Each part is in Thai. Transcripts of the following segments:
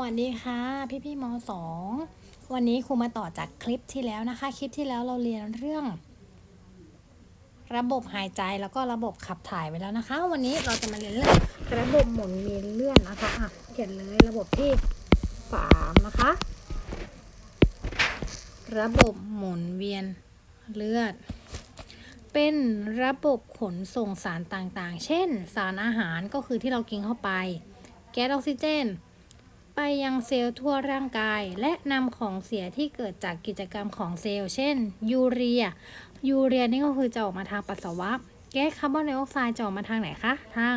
วัสดีค่ะ พี่พี่มสองวันนี้ครูมาต่อจากคลิปที่แล้วนะคะ คลิปที่แล้วเราเรียนเรื่อง ระบบหายใจแล้วก็ระบบขับถ่ายไปแล้วนะคะ วันนี้เราจะมาเรียนเรื่องระบบหมุนเวียนเลือดนะคะอะเขียนเลยระบบที่สามนะคะ ระบบหมุนเวียนเลือด เป็นระบบขนส่งสารต่างๆ เช่น สารอาหารก็คือที่เรากินเข้าไป แก๊สออกซิเจน ไปยังเซลล์ทั่วร่างกาย และนำของเสียที่เกิดจากกิจกรรมของเซลล์ เช่น ยูเรีย ยูเรียนี่ก็คือจะออกมาทางปัสสาวะ แก๊สคาร์บอนไดออกไซด์จะออกมาทางไหนคะ ทาง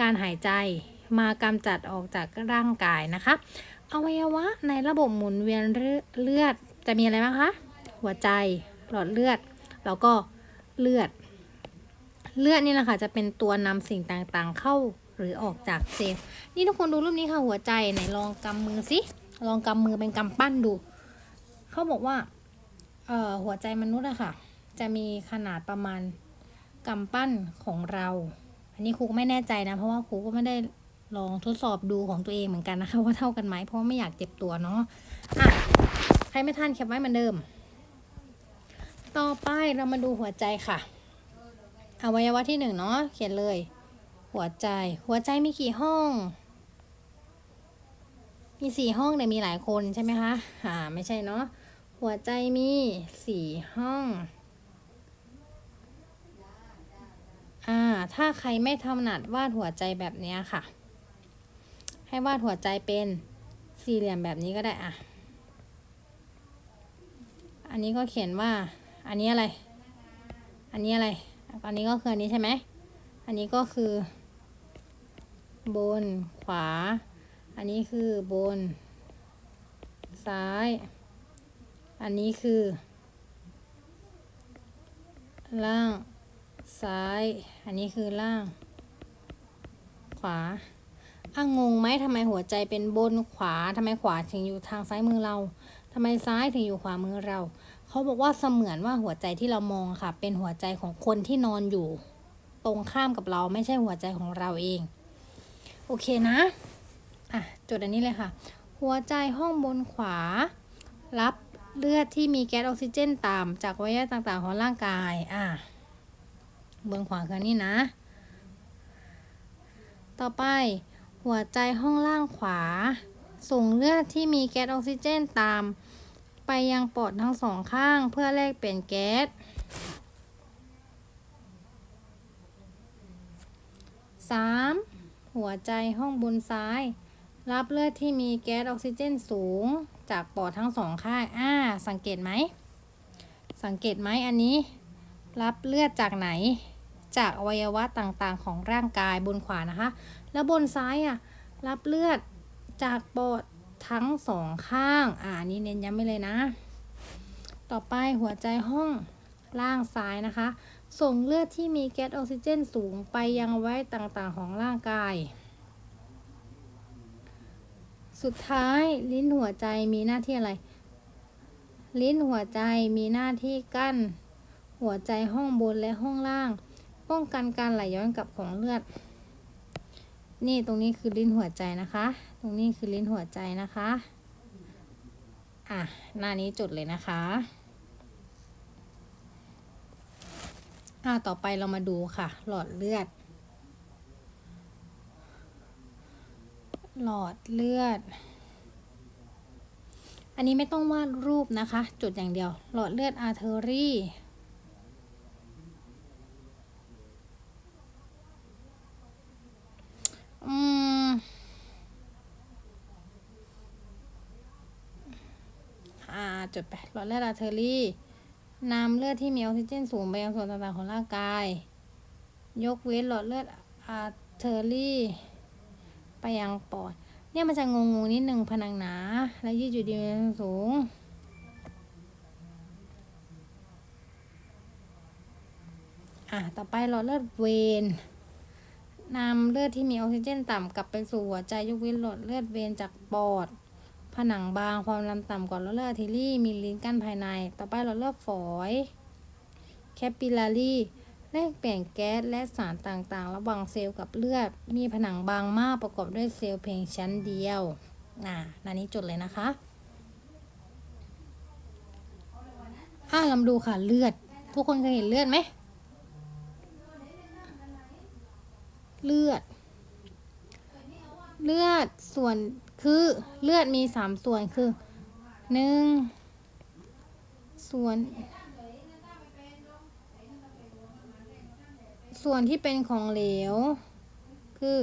การหายใจ มากำจัดออกจากร่างกายนะคะ อวัยวะในระบบหมุนเวียนเลือดจะมีอะไรบ้างคะ หัวใจ หลอดเลือด แล้วก็เลือด เลือดนี่แหละค่ะจะเป็นตัวนำสิ่งต่างๆเข้า หรือออกจากเซลล์นี่ทุกคนดูรูปนี้ค่ะหัวใจไหนลองกำมือสิลองกำมือเป็นกำปั้นดู เขาบอกว่าเอ่อหัวใจมนุษย์อะค่ะ จะมีขนาดประมาณกำปั้นของเรา อันนี้ครูก็ไม่แน่ใจนะ เพราะว่าครูก็ไม่ได้ลองทดสอบดูของตัวเองเหมือนกันนะคะ ว่าเท่ากันไหมเพราะไม่อยากเจ็บตัวเนาะอะใครไม่ทันแคปไว้เหมือนเดิม ต่อไปเรามาดูหัวใจค่ะอวัยวะที่หนึ่งเนาะเขียนเลย หัวใจ หัวใจมีกี่ห้อง มีสี่ห้องแต่มีหลายคนใช่ไหมคะอ่าไม่ใช่เนาะ หัวใจมีสี่ห้อง อ่า ถ้าใครไม่ถนัดวาดหัวใจแบบเนี้ยค่ะ ให้วาดหัวใจเป็นสี่เหลี่ยมแบบนี้ก็ได้อะ อันนี้ก็เขียนว่า อันนี้อะไร อันนี้อะไร อันนี้ก็คืออันนี้ใช่ไหมอันนี้ก็คือ บน ขวา อันนี้คือบน ซ้าย อันนี้คือ ล่าง ซ้าย อันนี้คือล่าง ขวาอะงงไหมทำไมหัวใจเป็นบนขวาทำไมขวาถึงอยู่ทางซ้ายมือเราทำไมซ้ายถึงอยู่ขวามือเรา เขาบอกว่าเสมือนว่าหัวใจที่เรามองค่ะ เป็นหัวใจของคนที่นอนอยู่ ตรงข้ามกับเราไม่ใช่หัวใจของเราเอง โอเคนะ อะ จดอันนี้เลยค่ะ หัวใจห้องบนขวา รับเลือดที่มีแก๊สออกซิเจนต่ำจากวัยวะต่างๆของร่างกาย อะ บนขวาคือนนี่นะ ต่อไป หัวใจห้องล่างขวา ส่งเลือดที่มีแก๊สออกซิเจนตามไปยังปอดทั้งสองข้างเพื่อแลกเปลี่ยนแก๊สสาม หัวใจห้องบนซ้าย รับเลือดที่มีแก๊สออกซิเจนสูง จากปอดทั้งสองข้างอ่าสังเกตไหม สังเกตไหมอันนี้ รับเลือดจากไหน จากอวัยวะต่างๆ ของร่างกายบนขวานะคะ แล้วบนซ้ายอะรับเลือดจากปอดทั้งสองข้าง อ่านนี้เน้นย้ำไปเลยนะ ต่อไปหัวใจห้องล่างซ้ายนะคะ ส่งเลือดที่มีแก๊สออกซิเจนสูงไปยังไว้ต่างๆของร่างกาย สุดท้ายลิ้นหัวใจมีหน้าที่อะไร ลิ้นหัวใจมีหน้าที่กั้น หัวใจห้องบนและห้องล่าง ป้องกันการไหลย้อนกลับของเลือด นี่ตรงนี้คือลิ้นหัวใจนะคะ ตรงนี้คือลิ้นหัวใจนะคะ อะ หน้านี้จดเลยนะคะ อ่าต่อไปเรามาดูค่ะ หลอดเลือด หลอดเลือด อันนี้ไม่ต้องวาดรูปนะคะ จุดอย่างเดียว หลอดเลือดอาร์เทอรี่อ่าจุดไปหลอดเลือดอาร์เทอรี่ นำเลือดที่มีออกซิเจนสูงไปยังส่วนต่างๆของร่างกาย ยกเว้นหลอดเลือดอาร์เทอรี่ ไปยังปอด เนี่ยมันจะงงๆนิดนึงผนังหนา และยืดหยุ่นดีสูง อะ ต่อไปหลอดเลือดเวนนำเลือดที่มีออกซิเจนต่ำกลับไปสู่หัวใจยกเว้นหลอดเลือดเวนจากปอด ผนังบางความดันต่ำกว่าหลอดเลือดอาร์เทอรี่ มีลิ้นกั้นภายใน ต่อไปหลอดเลือดฝอยแคปปิลารีแลกเปลี่ยนแก๊สและสารต่างๆ ระหว่างเซลล์กับเลือด มีผนังบางมากประกอบด้วยเซลล์เพียงชั้นเดียวน่ะนานี้จดเลยนะคะอะเรามาดูค่ะเลือด ทุกคนเคยเห็นเลือดไหม เลือด เลือดส่วน คือเลือดมีสามส่วนคือหนึ่งส่วน ส่วนที่เป็นของเหลว คือ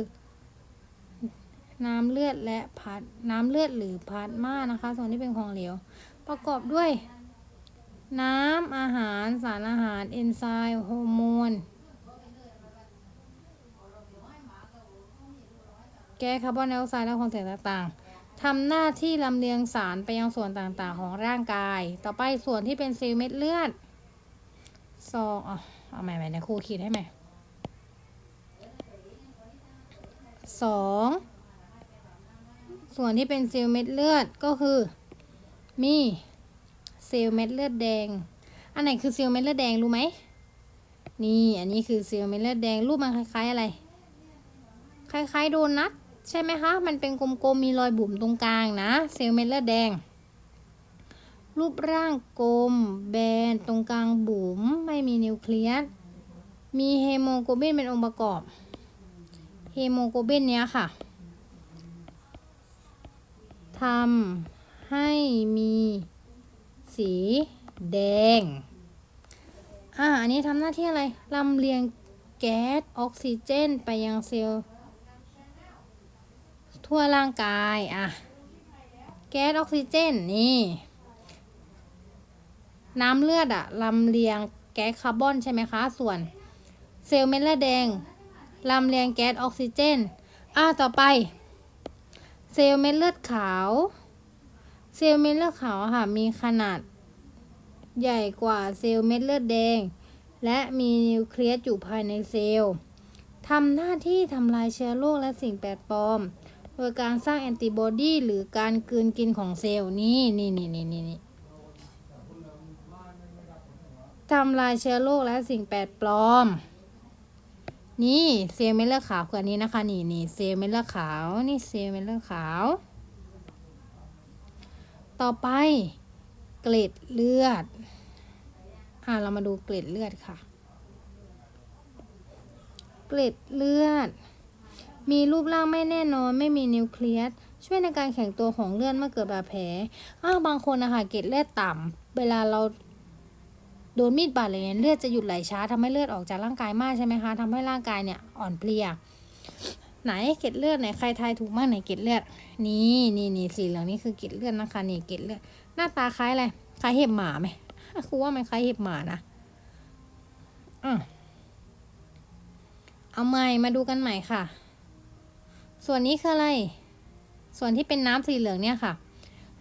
น้ำเลือดและพัดน้ำเลือดหรือพลาสมานะคะ ส่วนที่เป็นของเหลว ประกอบด้วย น้ำอาหารสารอาหาร เอนไซม์ฮอร์โมน แก๊สคาร์บอนไดออกไซด์และของเสียงต่างๆทำหน้าที่ลำเลียงสารไปยังส่วนต่างๆ ของร่างกาย ต่อไปส่วนที่เป็นเซลล์เม็ดเลือดซองอะเอาใหม่ๆนะครูขีดให้ใหม่สองส่วนที่เป็นเซลล์เม็ดเลือดก็คือมีเซลล์เม็ดเลือดแดง อันไหนคือเซลล์เม็ดเลือดแดงรู้ไหมนี่อันนี้คือเซลล์เม็ดเลือดแดงรูปมันคล้ายๆอะไร คล้ายๆโดนัท ใช่ไหมคะ มันเป็นกลมๆ มีรอยบุ๋มตรงกลางนะ เซลล์เม็ดเลือดแดง รูปร่างกลม แบน ตรงกลางบุ๋ม ไม่มีนิวเคลียส มีเฮโมโกลบินเป็นองค์ประกอบ เฮโมโกลบินเนี้ยค่ะทำให้มีสีแดง อ่า อันนี้ทำหน้าที่อะไรลำเลียงแก๊สออกซิเจน ไปยังเซลล์ ทั่วร่างกายอะแก๊สออกซิเจนนี่ น้ำเลือดอะลำเลียงแก๊สคาร์บอนใช่ไหมคะ ส่วนเซลล์เม็ดเลือดแดงลำเลียงแก๊สออกซิเจน อะต่อไป เซลล์เม็ดเลือดขาว เซลล์เม็ดเลือดขาวค่ะมีขนาด ใหญ่กว่าเซลล์เม็ดเลือดแดง และมีนิวเคลียสอยู่ภายในเซลล์ทำหน้าที่ทำลายเชื้อโรคและสิ่งแปลกปลอม โดยการสร้างแอนติบอดีหรือการกืนกินของเซลล์นี่นี่นี่นี่นี่นี่ทำลายเชื้อโรคและสิ่งแปลกปลอม นี่เซลล์เม็ดเลือดขาวคืออันนี้นะคะ นี่นี่เซลล์เม็ดเลือดขาว นี่เซลล์เม็ดเลือดขาว ต่อไป เกล็ดเลือด อ่าเรามาดูเกล็ดเลือดค่ะ เกล็ดเลือด มีรูปร่างไม่แน่นอน ไม่มีนิวเคลียสช่วยในการแข็งตัวของเลือดเมื่อเกิดบาดแผลอ้าวบางคนนะคะเกล็ดเลือดต่ำเวลาเราโดนมีดบาดอะไรเนี่ยเลือดจะหยุดไหลช้าทำให้เลือดออกจากร่างกายมากใช่ไหมคะทำให้ร่างกายเนี่ยอ่อนเพลียไหนเกล็ดเลือดไหนใครทายถูกมากไหนเกล็ดเลือดนี่นี่นี่สีเหลืองนี่คือเกล็ดเลือดนะคะนี่เกล็ดเลือดหน้าตาคล้ายอะไรคล้ายเห็บหมาไหมครูว่ามันคล้ายเห็บหมานะอะเอาใหม่มาดูกันใหม่ค่ะ ส่วนนี้คืออะไร ส่วนที่เป็นน้ำสีเหลืองเนี่ยค่ะ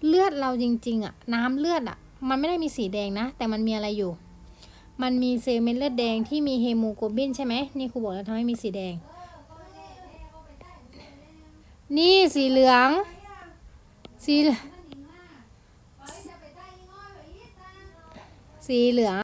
เลือดเราจริงๆอะน้ำเลือดอะมันไม่ได้มีสีแดงนะ แต่มันมีอะไรอยู่ มันมีเซลล์เม็ดเลือดแดงที่มีเฮโมโกลบินใช่ไหมนี่ครูบอกแล้วทำให้มีสีแดง นี่สีเหลือง สีสีเหลือง